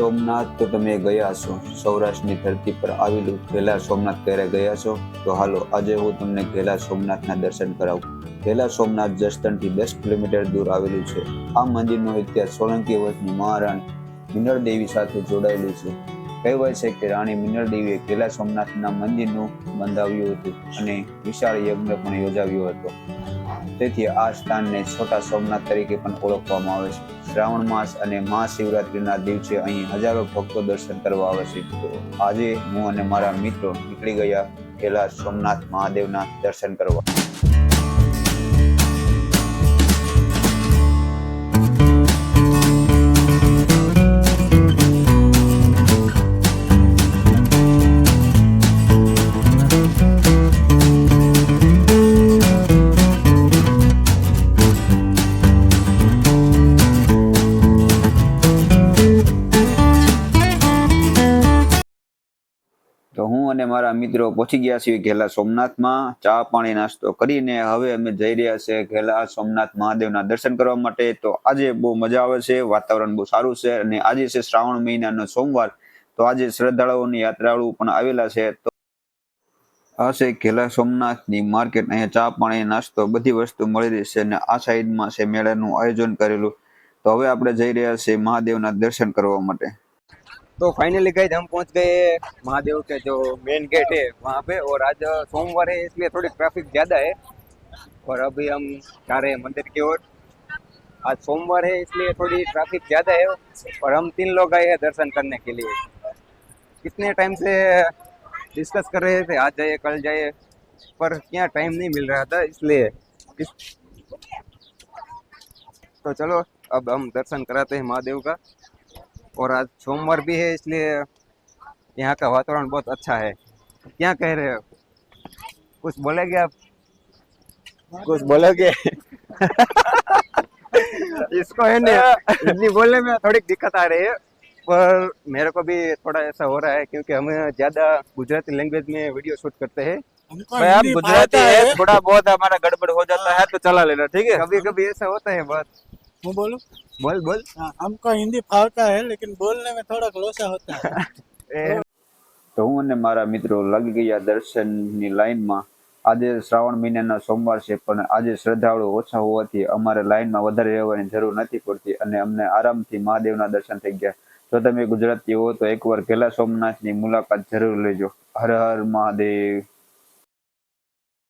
સોમનાથ તો તમે ગયા છો સૌરાષ્ટ્રની ધરતી પર આવેલું ઘેલા સોમનાથ ક્યારે ગયા છો? તો હાલો, આજે હું તમને ઘેલા સોમનાથના દર્શન કરાવું. ઘેલા સોમનાથ જસદણથી દસ કિલોમીટર દૂર આવેલું છે. આ મંદિરનો ઇતિહાસ સોલંકી વર્ષની મહારાણી મિનળ દેવી સાથે જોડાયેલું છે. કહેવાય છે કે રાણી મિનળ દેવીએ ઘેલા સોમનાથના મંદિરનું બંધાવ્યું હતું અને વિશાળ યજ્ઞ પણ યોજાવ્યો હતો. તેથી આ સ્થાનને છોટા સોમનાથ તરીકે પણ ઓળખવામાં આવે છે. શ્રાવણ માસ અને મહાશિવરાત્રિના દિવસે અહીં હજારો ભક્તો દર્શન કરવા આવે છે. આજે હું અને મારા મિત્રો નીકળી ગયા પહેલા સોમનાથ મહાદેવના દર્શન કરવા. હું અને મારા મિત્રો પહોંચી ગયા છીએ ઘેલા સોમનાથમાં. ચા પાણી નાસ્તો કરીને હવે અમે જઈ રહ્યા છે ઘેલા સોમનાથ મહાદેવના દર્શન કરવા માટે. તો આજે બહુ મજા આવે છે, વાતાવરણ બહુ સારું છે અને આજે છે શ્રાવણ મહિનાનો સોમવાર. તો આજે શ્રદ્ધાળુઓની યાત્રાળુ પણ આવેલા છે. તો આ છે ઘેલા સોમનાથની માર્કેટ. અહીંયા ચા પાણી, નાસ્તો બધી વસ્તુ મળી રહી છે અને આ સાઈડમાં છે મેળાનું આયોજન કરેલું. તો હવે આપણે જઈ રહ્યા છીએ મહાદેવના દર્શન કરવા માટે. तो फाइनली गए हम पहुँच गए महादेव के जो मेन गेट है वहाँ पे और आज सोमवार है, इसलिए थोड़ी ट्रैफ़िक ज़्यादा है। और अभी हम जा रहे हैं मंदिर की ओर। आज सोमवार है, इसलिए थोड़ी ट्रैफ़िक ज़्यादा है और हम तीन लोग आए हैं दर्शन करने के लिए। कितने टाइम से डिस्कस कर रहे थे, आज जाइए कल जाइए पर क्या टाइम नहीं मिल रहा था, इसलिए इस... तो चलो, अब हम दर्शन कराते हैं महादेव का। और आज सोमवार भी है इसलिए यहाँ का वातावरण बहुत अच्छा है। क्या कह रहे हो? कुछ बोलेगे आप? कुछ बोलोगे? इसको है ना हिंदी बोलने में थोड़ी दिक्कत आ रही है पर मेरे को भी थोड़ा ऐसा हो रहा है क्योंकि हम ज़्यादा गुजराती लैंग्वेज में वीडियो शूट करते हैं। आप गुजराती है थोड़ा बहुत हमारा गड़बड़ हो जाता है तो चला लेना ठीक है? कभी कभी ऐसा होता है बहुत मैं बोलूं बोल बोल हाँ, हमको हिंदी फावता है लेकिन बोलने में थोड़ा लोसा होता है ए, તો હું અને મારા મિત્રો લાગી ગયા દર્શનની લાઈનમાં આજે શ્રાવણ મહિનાનો સોમવાર છે પણ આજે શ્રદ્ધાળુ ઓછા હોવાથી અમારે લાઈનમાં વધારે રહેવાની જરૂર નથી પડતી અને અમને આરામથી મહાદેવના દર્શન થઈ ગયા જો તમે ગુજરાતી હો તો એકવાર ઘેલા સોમનાથની મુલાકાત જરૂર લેજો હર હર મહાદેવ